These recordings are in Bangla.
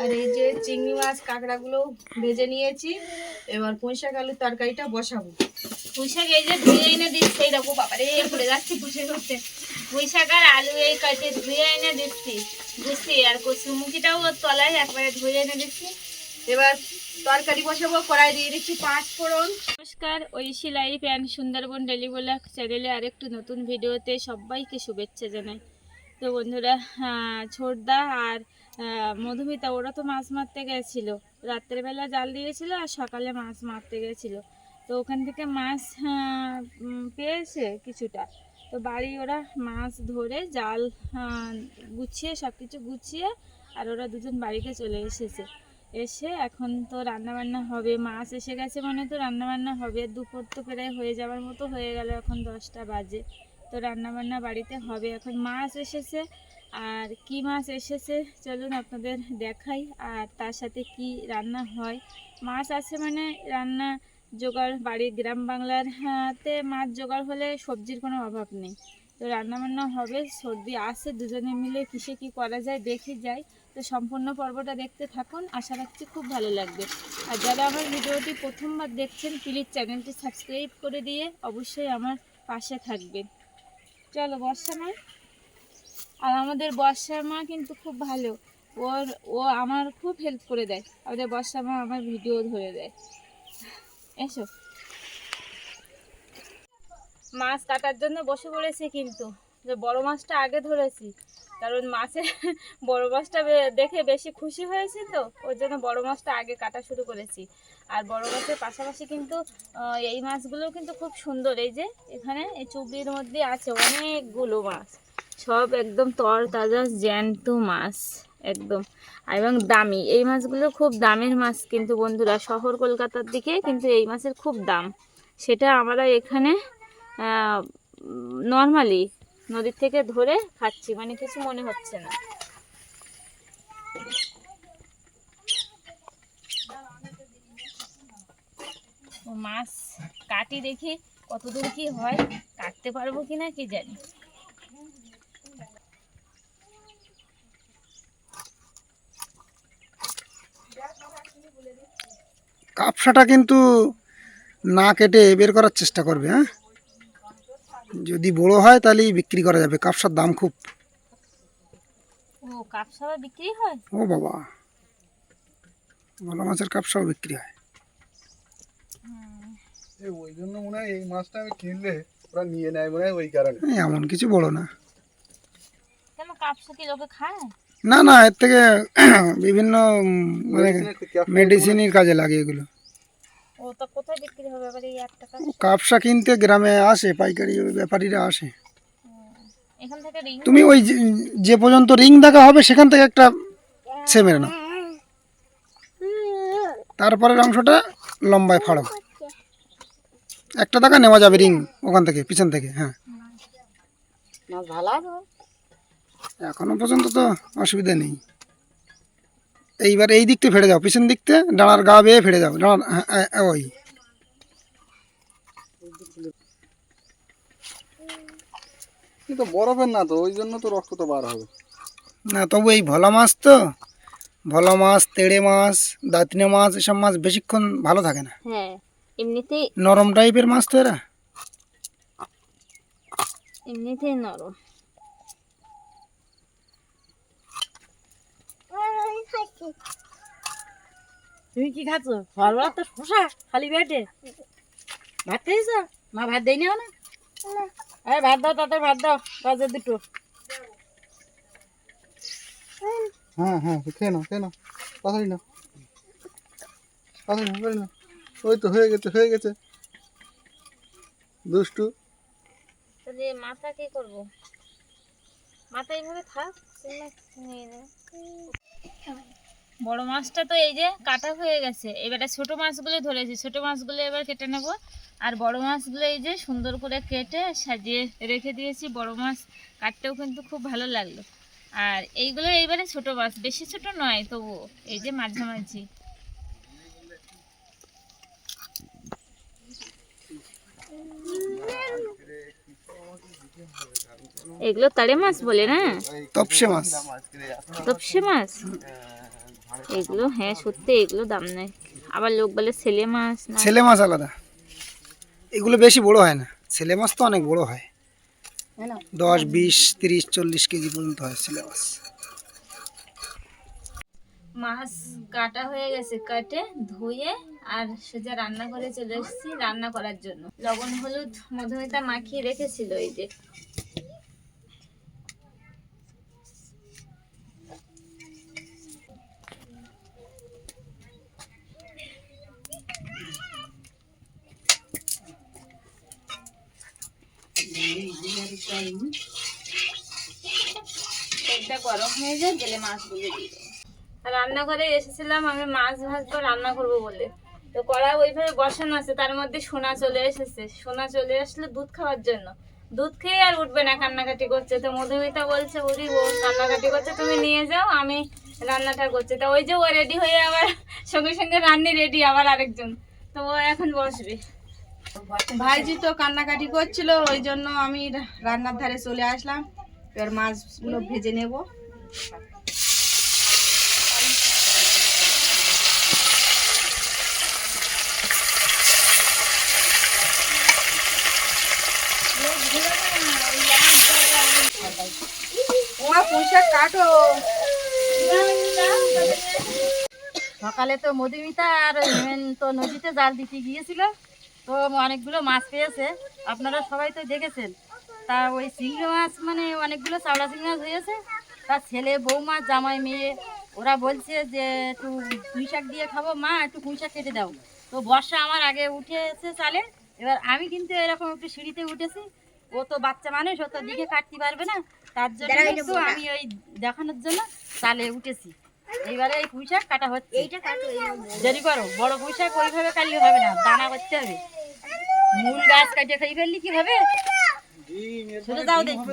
আর এই যে চিংড়ি মাছ কাঁকড়াগুলো ভেজে নিয়েছি। এবার পুঁইশাক আলুর তরকারিটা বসাবো। পুঁইশাক এই যে ধুয়ে এনে দিচ্ছি এই দেখো বাবারে পড়ে যাচ্ছে পুষে করতে। পুঁইশাক আর আলু এই কাটে ধুয়ে এনে দিচ্ছি। বুঝছি আর কচুরমুখিটাও ওর তলায় একবারে ধুয়ে এনে দিচ্ছি। এবার তরকারি বসাবো কড়াই দিয়ে দিচ্ছি পাঁচ ফোড়ন। নমস্কার Oishi life and Sundarban daily blog চ্যানেলে আরেকটু নতুন ভিডিওতে সবাইকে শুভেচ্ছা জানাই। তো বন্ধুরা আহ, ছোটদা আর মধুমিতা, ওরা তো মাছ মারতে গেছিল। রাত্রেবেলা জাল দিয়েছিল আর সকালে মাছ মারতে গেছিল। তো ওখান থেকে মাছ পেয়েছে কিছুটা। তো বাড়ি ওরা মাছ ধরে, জাল গুছিয়ে সব কিছু গুছিয়ে আর ওরা দুজন বাড়িতে চলে এসেছে। এসে এখন তো রান্নাবান্না হবে। মাছ এসে গেছে মানে তো রান্নাবান্না হবে। দুপুর তো প্রায় হয়ে যাওয়ার মতো হয়ে গেল। এখন দশটা বাজে। তো রান্নাবান্না বাড়িতে হবে। এখন মাছ এসেছে। আর কি মাছ এসেছে? চলুন আপনাদের দেখাই। আর তার সাথে কি রান্না হয়? মাছ আছে মানে রান্না জোগাড় বাড়ির গ্রাম বাংলার হাতে মাছ জোগাড় হলে সবজির কোনো অভাব নেই। তো রান্না বান্না হবে, সর্দি আসে দুজনে মিলে কিসে কি করা যায় দেখে যাই। তো সম্পূর্ণ পর্বটা দেখতে থাকুন, আশা রাখছি খুব ভালো লাগবে। আর যারা আমার ভিডিওটি প্রথমবার দেখছেন, প্লিজ চ্যানেলটি সাবস্ক্রাইব করে দিয়ে অবশ্যই আমার পাশে থাকবেন। চলো বর্ষা মা আর আমাদের বর্ষা মা কিন্তু খুব ভালো। ওর, ও আমার খুব হেল্প করে দেয়। আমাদের বর্ষা মা আমার ভিডিও ধরে দেয়। এসো। মাছ কাটার জন্য বসে পড়েছি কিন্তু। যে বড় মাছটা আগে ধরেছি। কারণ মাছে বড় মাছটা দেখে বেশি খুশি হয়েছি তো। ওর জন্য বড় মাছটা আগে কাটা শুরু করেছি। আর বড় মাছের পাশাপাশি কিন্তু এই মাছগুলো কিন্তু খুব সুন্দর। এই যে, এখানে এই চুবড়ির মধ্যে আছে অনেকগুলো মাছ। সব একদম তর তাজা জ্যান্ত মাছ, একদম। এবং দামি। এই মাছগুলো খুব দামের মাছ কিন্তু বন্ধুরা। শহর কলকাতার দিকে কিন্তু এই মাছের খুব দাম। সেটা আমরা এখানে নর্মালি নদীর থেকে ধরে খাচ্ছি। মানে কিছু মনে হচ্ছে না। মাছ কাটি দেখি কতদূর কি হয়, কাটতে পারব কিনা কি জানি? কাপসাটা কিন্তু না কেটে বের করার চেষ্টা করবে হ্যাঁ? যদি বড় হয় তাহলেই বিক্রি করা যাবে কাপসার দাম খুব। ও কাপসাবা বিক্রি হয়? ও বাবা ভালো মাছের কাপসাও বিক্রি হয়। ওই জন্য মনে হয় এই মাছটা আমি কিনলে ওরা নিয়ে নেয় মনে হয় ওই কারণে। এমন কিছু বড় না। কেন কাপসা কি লোকে খায়? না না এর থেকে বিভিন্ন মানে মেডিসিনের কাজে লাগে এগুলো। ও তা কোথায় বিক্রি হবে আবার এই এক টাকা? কাপসা কিনতে গ্রামে আসে পাইকারি ব্যাপারীরা আসে। এখান থেকে রিং তুমি ওই যে- যে পর্যন্ত রিং দেখা হবে সেখান থেকে একটা সে মেরে নাও। তারপরের অংশটা লম্বায় ফাড়ো। একটা টাকা নেওয়া যাবে রিং ওখান থেকে পিছন থেকে হ্যাঁ। এখনও পর্যন্ত তো অসুবিধা নেই। এইবার এই দিকতে ফেড়ে যাও পিছন দিকতে ডাঁড়ার গা বেয়ে ফেড়ে যাও ডাঁড়ার হ্যাঁ, হ্যাঁ, ওই। কিন্তু বরফের না তো ওই জন্য তো রক্ত তো বার হবে। না তবু এই ভোলা মাছ তো ভোলা মাছ তেড়ে মাছ দাঁতনে মাছ এসব মাছ বেশিক্ষণ ভালো থাকে না। হ্যাঁ এমনিতেই নরম টাইপের মাছ তো এরা। এমনিতেই নরম। তুমি কি খাচ্ছ ফলবা তো শোষা খালি পেটে। ভাত খেয়েছ মা ভাত দেয়নি না? আরে ভাত দাও তাতে ভাত দাও বাজে দুটো। হ্যাঁ হ্যাঁ খেয়ে নাও খেয়ে নাও নাও। নাও নাও। ওই তো হয়ে গেছে হয়ে গেছে। দুষ্টু। তাহলে মাথা কি করব? মাথা এইভাবে থাক তুমি নিয়ে নেবে বড় মাছটা তো এই যে কাটা হয়ে গেছে। এবারে ছোট মাছগুলো ধরেছি। ছোট মাছগুলো এবার কেটে নেব। আর বড় মাছগুলো এই যে সুন্দর করে কেটে সাজিয়ে রেখে দিয়েছি। বড় মাছ কাটতেও কিন্তু খুব ভালো লাগল। আর এইগুলো এইবারে ছোট মাছ, বেশি ছোট নয় তবু। এই যে মাঝামাঝি। এগুলো তাড়ে মাছ বলে না? তপসে মাছ। তপসে মাছ? এগুলো হ্যাঁ সত্যি এগুলো দাম নেই। আবার লোক বলে ছেলে মাছ না? ছেলে মাছ আলাদা। এগুলো বেশি বড় হয় না। ছেলে মাছ তো অনেক বড় হয়। হ্যাঁ দশ বিশ তিরিশ চল্লিশ কেজি পর্যন্ত হয় ছেলে মাছ। মাছ কাটা হয়ে গেছে কাটে ধুয়ে আর সোজা রান্না করে চলে এসেছি রান্না করার জন্য। লবণ হলুদ মধুমিতা মাখিয়ে রেখেছিল এই যে। রান্নাঘরে এসেছিলাম, আমি মাছ ভাজবো, রান্না করব বলে। তো কড়া ওইভাবে বসানো আছে, তার মধ্যে সোনা চলে এসেছে। সোনা চলে আসলে দুধ খাওয়ার জন্য। দুধ খেয়ে আর উঠবে না, কান্নাকাটি করছে। তো মধুমিতা বলছে, উরি ও কান্নাকাটি করছে, তুমি নিয়ে যাও, আমি রান্নাটা করছি। তা ওই যে ও রেডি হয়ে আবার সঙ্গে সঙ্গে রান্নি রেডি আবার আরেকজন। তো ও এখন বসবে। ভাইজি তো কান্নাকাটি করছিল, ওই জন্য আমি রান্নার ধারে চলে আসলাম। এবার মাছগুলো ভেজে নেব। কাটো। সকালে তো মধুমিতা আর তো নদীতে জাল দিতে গিয়েছিল। তো অনেকগুলো মাছ পেয়েছে আপনারা সবাই তো দেখেছেন। তা ওই চিংড়ি মাছ মানে অনেকগুলো চাওড়া চিংড়ি মাছ হয়েছে। তার ছেলে বৌমা জামাই মেয়ে ওরা বলছে যে একটু পুঁই শাক দিয়ে খাব। মা একটু পুঁই শাক কেটে দাও। তো বর্ষা আমার আগে উঠেছে চালে। এবার আমি কিন্তু এরকম একটু সিঁড়িতে উঠেছি। ও তো বাচ্চা মানুষ ও তো দিকে কাটতে পারবে না। তার জন্য আমি ওই দেখানোর জন্য চালে উঠেছি। এইবারে এই পুঁই শাক কাটা হচ্ছে। এইটা দেরি করো বড় পুঁই শাক ওইভাবে কাটলে হবে না দানা করতে হবে। মূল গাছ কাটিয়ে খাই ফেললি কি হবে? দেখি।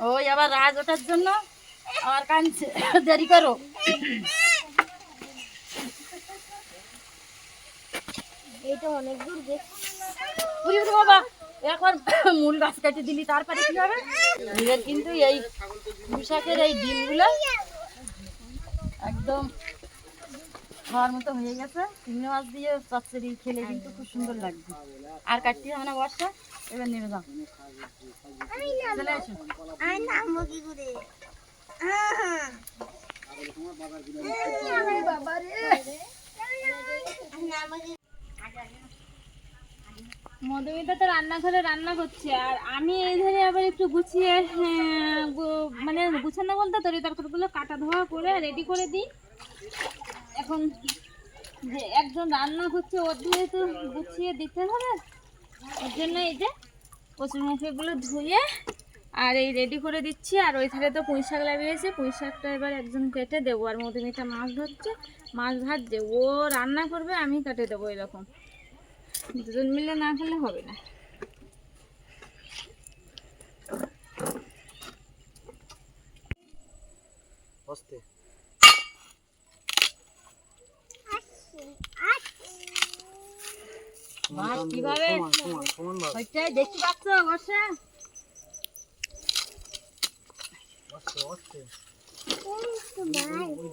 ওই আবার রাজ ওঠার জন্য আমার কানছে। দেরি করো। উরি উরি বাবা। এখন মূল গাছ কাটিয়ে দিলি তারপরে কি হবে? এবার কিন্তু এই পুঁশাকের এই ডিমগুলো একদম খাওয়ার মতো হয়ে গেছে। চিংড়ি মাছ দিয়ে চচ্চড়ি খেলে কিন্তু খুব সুন্দর লাগবে আর কাটতে হবে না বর্ষা, এবার নেমে যাও। চলে আসো মধুমিতা তো রান্নাঘরে রান্না করছে আর আমি এই ধারে আবার একটু গুছিয়ে হ্যাঁ, মানে গুছানো বলতে তরি তরকারিগুলো কাটা ধোয়া করে রেডি করে দিই। এখন যে একজন রান্না করছে ওর দিয়ে তো গুছিয়ে দিতে হবে। ওর জন্য এই যে কচুর মুখেগুলো ধুয়ে আর এই রেডি করে দিচ্ছি আর ওই ধারে তো পুঁই শাক লাগিয়েছে পুঁই শাকটা এবার একজন কেটে দেবো আর মধুমিতা মাছ ধরছে মাছ ভাজছে ও রান্না করবে আমি কেটে দেবো এরকম। দুজন মিলে না খেলে হবে না কীভাবে ওইটাই দেখতে পাচ্ছ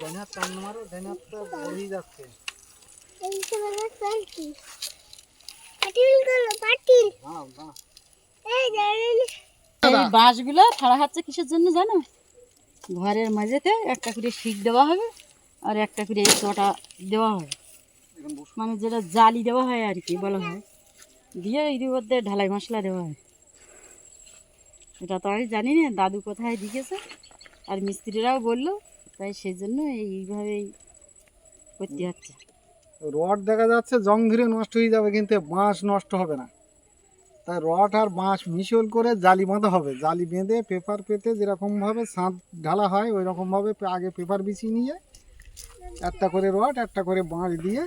ডান হাত টান মারো ডান হাতটা যাচ্ছে বাঁশগুলো ছাড়া হচ্ছে কিসের জন্য জানো? ঘরের মাঝেতে একটা করে শিক দেওয়া হবে আর একটা করে এই চটা দেওয়া হবে। মানে যেটা জালি দেওয়া হয় আর কি বলা হয়। দিয়ে এর মধ্যে ঢালাই মশলা দেওয়া হয়। এটা তো আমি জানি না দাদু কোথায় দিয়েছে আর মিস্ত্রিরাও বলল তাই সেই জন্য এইভাবেই করতে হচ্ছে। রড দেখা যাচ্ছে জং ধরে নষ্ট হয়ে যাবে কিন্তু বাঁশ নষ্ট হবে না। তাই রড আর বাঁশ মিশল করে জালি বাঁধা হবে। জালি বেঁধে পেপার পেতে যেরকমভাবে ছাদ ঢালা হয় ওই রকমভাবে আগে পেপার বিছিয়ে নিয়ে একটা করে রড, একটা করে বাঁশ দিয়ে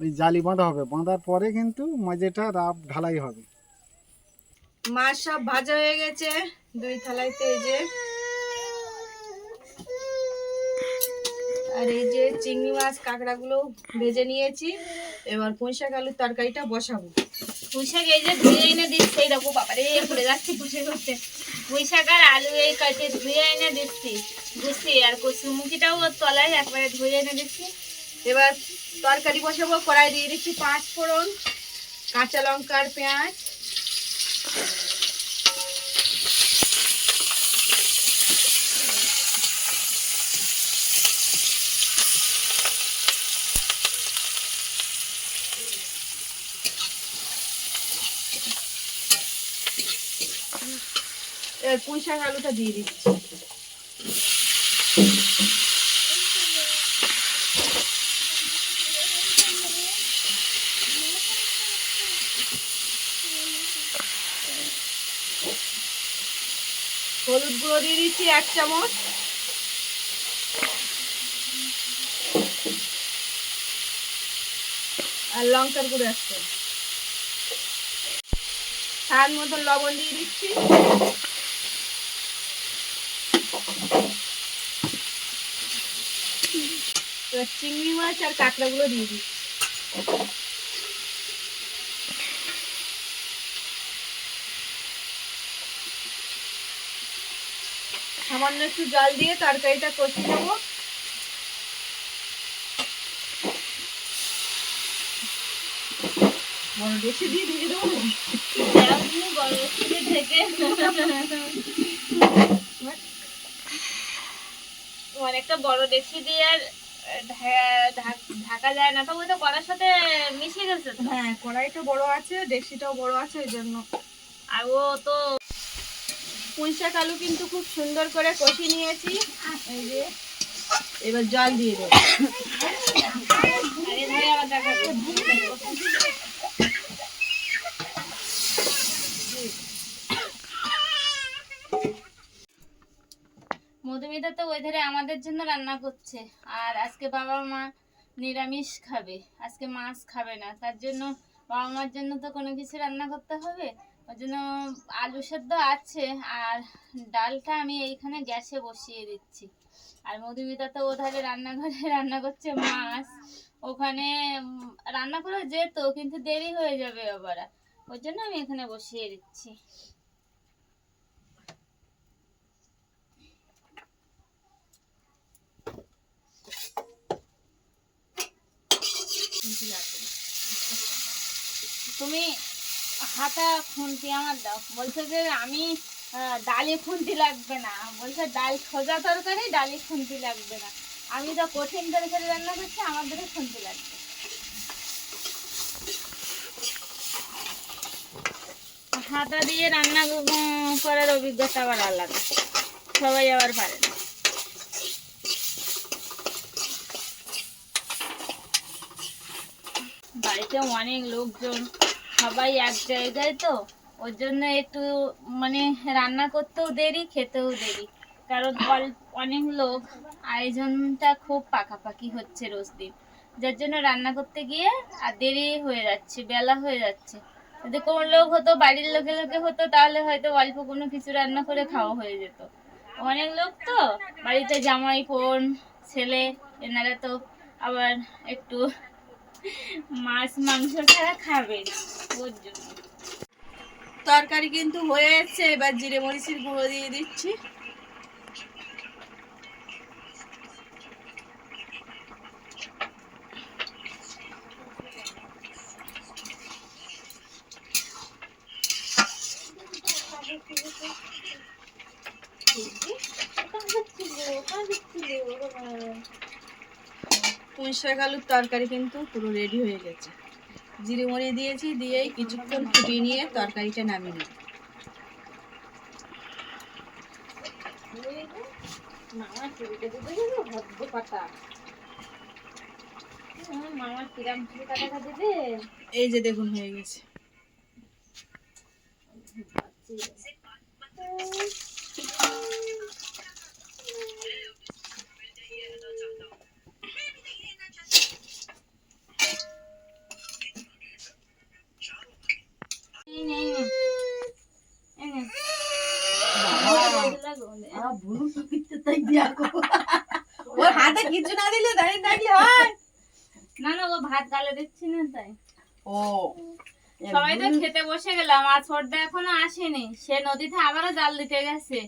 ওই জালি বাঁধা হবে। বাঁধার পরে কিন্তু মাঝেটা রাব ঢালাই হবে। মাছ সব ভাজা হয়ে গেছে। দুই থালাইতে এই যে আর এই যে চিংড়ি মাছ, কাঁকড়াগুলো ভেজে নিয়েছি। এবার পুঁইশাক আলুর তরকারিটা বসাবো। পুঁই শাক এই যে ধুয়ে এনে দিচ্ছে, এই দেখো বাবারে, পড়ে যাচ্ছে পুষে করতে। পুঁই শাক আর আলু এই কাটে ধুয়ে এনে দিচ্ছি দিচ্ছি। আর কচুরমুখিটাও ওর তলায় একবারে ধুয়ে এনে দিচ্ছি। এবার তরকারি বসাবো, কড়াই দিয়ে দিচ্ছি পাঁচ ফোড়ন, কাঁচা লঙ্কার পেঁয়াজ। এবার পুঁই শাক আলুটা দিয়ে দিচ্ছি। হলুদ গুঁড়ো দিয়ে দিচ্ছি এক চামচ। আর লঙ্কার গুঁড়ো এক চামচ। স্বাদ মতন লবণ দিয়ে দিচ্ছি। চিংড়ি মাছ আর কাঁকড়াগুলো দিয়ে দিচ্ছি সামান্য একটু জল দিয়ে তরকারিটা কষিয়ে নেব। দেবো বড় অনেকটা বড় ডেকচি দিয়ে আর ঢাক- যায় না তো ওই তো কড়ার সাথে মিশে গেছে হ্যাঁ কড়াইটা বড় আছে ডেকচিটাও বড় আছে ওই জন্য। আর ও তো পুঁইশাক আলু কিন্তু খুব সুন্দর করে কষিয়ে নিয়েছি। এই যে এবার জল দিয়ে দেবো। আবার দেখা মধুমিতা তো ওই ধারে আমাদের জন্য রান্না করছে। আর আজকে বাবা মা নিরামিষ খাবে। আজকে মাছ খাবে না। তার জন্য বাবা মার জন্য তো কোনো কিছু রান্না করতে হবে। ওই জন্য আলু সেদ্ধ আছে। আর ডালটা আমি এইখানে গ্যাসে বসিয়ে দিচ্ছি। আর মধুমিতা তো ওধারে রান্নাঘরে রান্না করছে মাছ। ওখানে রান্না করে যেত, কিন্তু দেরি হয়ে যাবে আবার। ওই জন্য আমি এখানে বসিয়ে দিচ্ছি। তুমি হাতা খুন্তি আমার দাও। বলছে যে আমি ডালে খুন্তি লাগবে না। বলছে ডাল সোজা তরকারি, ডালে খুন্তি লাগবে না। আমি তো কঠিন তরকারি রান্না করছি আমার দিকে খুন্তি লাগবে। হাতা দিয়ে রান্না করার অভিজ্ঞতা আবার আলাদা। সবাই আবার পারে না। বাড়িতে অনেক লোকজন সবাই এক জায়গায় তো, ওর জন্য একটু মানে রান্না করতেও দেরি, খেতেও দেরি। কারণ অনেক লোক আয়োজনটা খুব পাকাপাকি হচ্ছে রোজ দিন। যার জন্য রান্না করতে গিয়ে আর দেরি হয়ে যাচ্ছে, বেলা হয়ে যাচ্ছে। যদি কোনো লোক হতো, বাড়ির লোকে লোকে হতো, তাহলে হয়তো অল্প কোনো কিছু রান্না করে খাওয়া হয়ে যেত। অনেক লোক তো বাড়িতে জামাই, বোন, ছেলে, এনারা তো আবার একটু মাছ মাংস ছাড়া খাবে না তরকারি কিন্তু হয়ে এবার জিরে মরিচের গুঁড়ো দিয়ে দিচ্ছি পুঁই শাক আলুর তরকারি কিন্তু পুরো রেডি হয়ে গেছে। জিরে মরি দিয়েছি দিয়েই কিছুক্ষণ ফুটিয়ে নিয়ে তরকারিটা নামিয়ে নিই মামার চুরিটা দিতে ভদ্র পাতা। এই যে দেখুন হয়ে গেছে এই নে, এই নে। এই নে। হয় এখনও আসেনি সে নদীতে আবারও জাল দিতে গেছে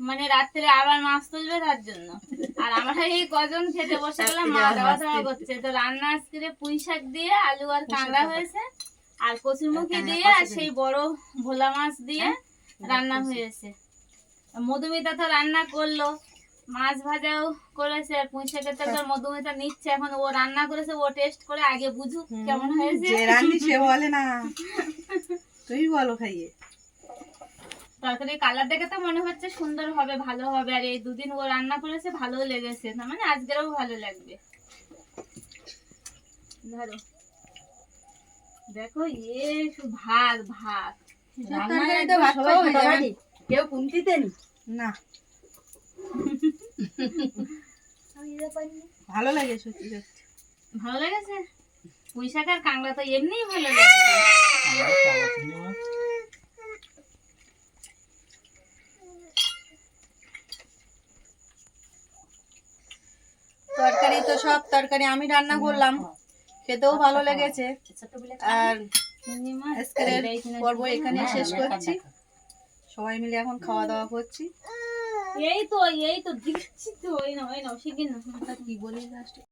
মানে রাত্রে আবার মাছ তুলবে তার জন্য আর আমরা এই কজন খেতে বসে গেলাম মা দেওয়া দেওয়া করছে তো রান্না আজকে পুঁই শাক দিয়ে আলু আর কাঁকড়া হয়েছে আর কচুর কচুরমুখী দিয়ে আর সেই বড় ভোলা মাছ দিয়ে রান্না হয়েছে। মধুমিতা তো রান্না করল মাছ ভাজাও করেছে আর পুঁই শাকের তরকারি মধুমিতা নিচ্ছে এখন ও রান্না করেছে ও টেস্ট করে আগে বুঝুক কেমন হয়েছে। যে রান্নি সে বলে না। তুই বলো খাইয়ে। তরকারি কালার দেখে তো মনে হচ্ছে সুন্দর হবে ভালো হবে আর এই দুদিন ও রান্না করেছে ভালো লেগেছে না মানে আজকেরও ভালো লাগবে। ধরো। দেখো এ ভাত ভাত। কেউ দেনি না। ভালো লাগে সত্যি সত্যি। ভালো লেগেছে? পুঁই তো এমনিই ভালো তরকারি তো সব তরকারি আমি রান্না করলাম। খেতেও ভালো লেগেছে। আর পূর্ণিমা আজকের পর্ব এখানে শেষ করছি। সবাই মিলে এখন খাওয়া দাওয়া করছি। এই তো এই তো দিচ্ছি তো। ওই না ওই না শিখে না কি বলি লাস্টে